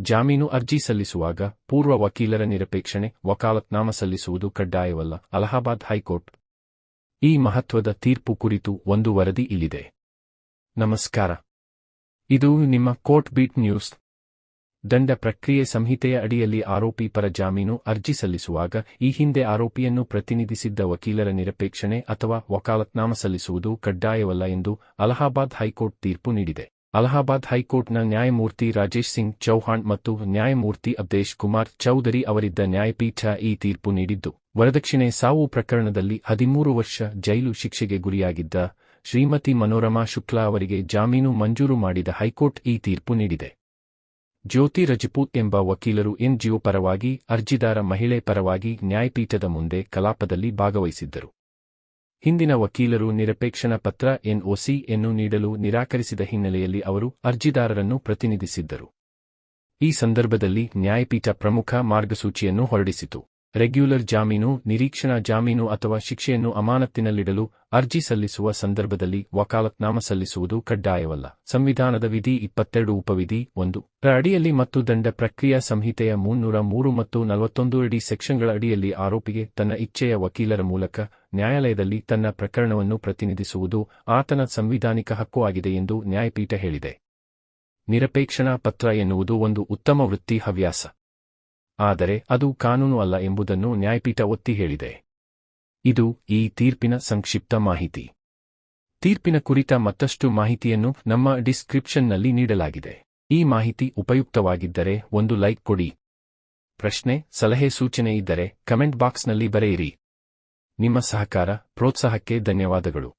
ಜಾಮೀನು ಅರ್ಜಿ ಸಲ್ಲಿಸುವಾಗ ಪೂರ್ವ ವಕೀಲರ ನಿರಪೇಕ್ಷಣೆ, ವಕಾಲತ್ನಾಮ ಸಲ್ಲಿಸುವುದು ಕಡ್ಡಾಯವಲ್ಲ, ಅಲಹಾಬಾದ್ ಹೈಕೋರ್ಟ್. ಈ ಮಹತ್ವದ ತೀರ್ಪು ಕುರಿತು ಒಂದು ವರದಿ ಇಲ್ಲಿದೆ. ನಮಸ್ಕಾರ. ಇದು ನಿಮ್ಮ ಕೋರ್ಟ್ ಬೀಟ್ ನ್ಯೂಸ್. ದಂಡ ಪ್ರಕ್ರಿಯೆ ಸಂಹಿತೆಯ ಅಡಿಯಲ್ಲಿ ಆರೋಪಿ ಪರ ಜಾಮೀನು ಅರ್ಜಿ ಸಲ್ಲಿಸುವಾಗ ಈ ಹಿಂದೆ ಆರೋಪಿಯನ್ನು ಪ್ರತಿನಿಧಿಸಿದ್ದ ವಕೀಲರ ನಿರಪೇಕ್ಷಣೆ ಅಥವಾ ವಕಾಲತ್ನಾಮ ಸಲ್ಲಿಸುವುದು ಕಡ್ಡಾಯವಲ್ಲ ಎಂದು ಅಲಹಾಬಾದ್ ಹೈಕೋರ್ಟ್ ತೀರ್ಪು ನೀಡಿದೆ. ಅಲಹಾಬಾದ್ ಹೈಕೋರ್ಟ್ನ ನ್ಯಾಯಮೂರ್ತಿ ರಾಜೇಶ್ ಸಿಂಗ್ ಚೌಹಾಣ್ ಮತ್ತು ನ್ಯಾಯಮೂರ್ತಿ ಅಬ್ದೇಶ್ ಕುಮಾರ್ ಚೌಧರಿ ಅವರಿದ್ದ ನ್ಯಾಯಪೀಠ ಈ ತೀರ್ಪು ನೀಡಿದ್ದು. ವರದಕ್ಷಿಣೆ ಸಾವು ಪ್ರಕರಣದಲ್ಲಿ ಹದಿಮೂರು ವರ್ಷ ಜೈಲು ಶಿಕ್ಷೆಗೆ ಗುರಿಯಾಗಿದ್ದ ಶ್ರೀಮತಿ ಮನೋರಮಾ ಶುಕ್ಲಾ ಅವರಿಗೆ ಜಾಮೀನು ಮಂಜೂರು ಮಾಡಿದ ಹೈಕೋರ್ಟ್ ಈ ತೀರ್ಪು ನೀಡಿದೆ. ಜ್ಯೋತಿ ರಜಪೂತ್ ಎಂಬ ವಕೀಲರು ಎನ್ಜಿಒ ಪರವಾಗಿ, ಅರ್ಜಿದಾರ ಮಹಿಳೆ ಪರವಾಗಿ ನ್ಯಾಯಪೀಠದ ಮುಂದೆ ಕಲಾಪದಲ್ಲಿ ಭಾಗವಹಿಸಿದ್ದರು. ಹಿಂದಿನ ವಕೀಲರು ನಿರಪೇಕ್ಷಣಾ ಪತ್ರ, ಎನ್ಒಸಿ ಎನ್ನು ನೀಡಲು ನಿರಾಕರಿಸಿದ ಹಿನ್ನೆಲೆಯಲ್ಲಿ ಅವರು ಅರ್ಜಿದಾರರನ್ನು ಪ್ರತಿನಿಧಿಸಿದ್ದರು. ಈ ಸಂದರ್ಭದಲ್ಲಿ ನ್ಯಾಯಪೀಠ ಪ್ರಮುಖ ಮಾರ್ಗಸೂಚಿಯನ್ನು ಹೊರಡಿಸಿತು. ರೆಗ್ಯುಲರ್ ಜಾಮೀನು, ನಿರೀಕ್ಷಣಾ ಜಾಮೀನು ಅಥವಾ ಶಿಕ್ಷೆಯನ್ನು ಅಮಾನತ್ತಿನಲ್ಲಿಡಲು ಅರ್ಜಿ ಸಲ್ಲಿಸುವ ಸಂದರ್ಭದಲ್ಲಿ ವಕಾಲತ್ನಾಮ ಸಲ್ಲಿಸುವುದು ಕಡ್ಡಾಯವಲ್ಲ. ಸಂವಿಧಾನದ ವಿಧಿ ಇಪ್ಪತ್ತೆರಡು ಉಪವಿಧಿ ಒಂದು. ರ ಅಡಿಯಲ್ಲಿ ಮತ್ತು ದಂಡ ಪ್ರಕ್ರಿಯಾ ಸಂಹಿತೆಯ ಮುನ್ನೂರ ಮೂರು ಮತ್ತು ನಲವತ್ತೊಂದು ಅಡಿ ಸೆಕ್ಷನ್ಗಳ ಅಡಿಯಲ್ಲಿ ಆರೋಪಿಗೆ ತನ್ನ ಇಚ್ಛೆಯ ವಕೀಲರ ಮೂಲಕ ನ್ಯಾಯಾಲಯದಲ್ಲಿ ತನ್ನ ಪ್ರಕರಣವನ್ನು ಪ್ರತಿನಿಧಿಸುವುದು ಆತನ ಸಂವಿಧಾನಿಕ ಹಕ್ಕು ಆಗಿದೆ ಎಂದು ನ್ಯಾಯಪೀಠ ಹೇಳಿದೆ. ನಿರಪೇಕ್ಷಣಾ ಪತ್ರ ಎನ್ನುವುದು ಒಂದು ಉತ್ತಮ ವೃತ್ತಿ ಹವ್ಯಾಸ. ಆದರೆ ಅದು ಕಾನೂನು ಅಲ್ಲ ಎಂಬುದನ್ನು ನ್ಯಾಯಪೀಠ ಒತ್ತಿ ಹೇಳಿದೆ. ಇದು ಈ ತೀರ್ಪಿನ ಸಂಕ್ಷಿಪ್ತ ಮಾಹಿತಿ. ತೀರ್ಪಿನ ಕುರಿತ ಮತ್ತಷ್ಟು ಮಾಹಿತಿಯನ್ನು ನಮ್ಮ ಡಿಸ್ಕ್ರಿಪ್ಷನ್ನಲ್ಲಿ ನೀಡಲಾಗಿದೆ. ಈ ಮಾಹಿತಿ ಉಪಯುಕ್ತವಾಗಿದ್ದರೆ ಒಂದು ಲೈಕ್ ಕೊಡಿ. ಪ್ರಶ್ನೆ, ಸಲಹೆ, ಸೂಚನೆ ಇದ್ದರೆ ಕಮೆಂಟ್ ಬಾಕ್ಸ್ನಲ್ಲಿ ಬರೆಯಿರಿ. ನಿಮ್ಮ ಸಹಕಾರ, ಪ್ರೋತ್ಸಾಹಕ್ಕೆ ಧನ್ಯವಾದಗಳು.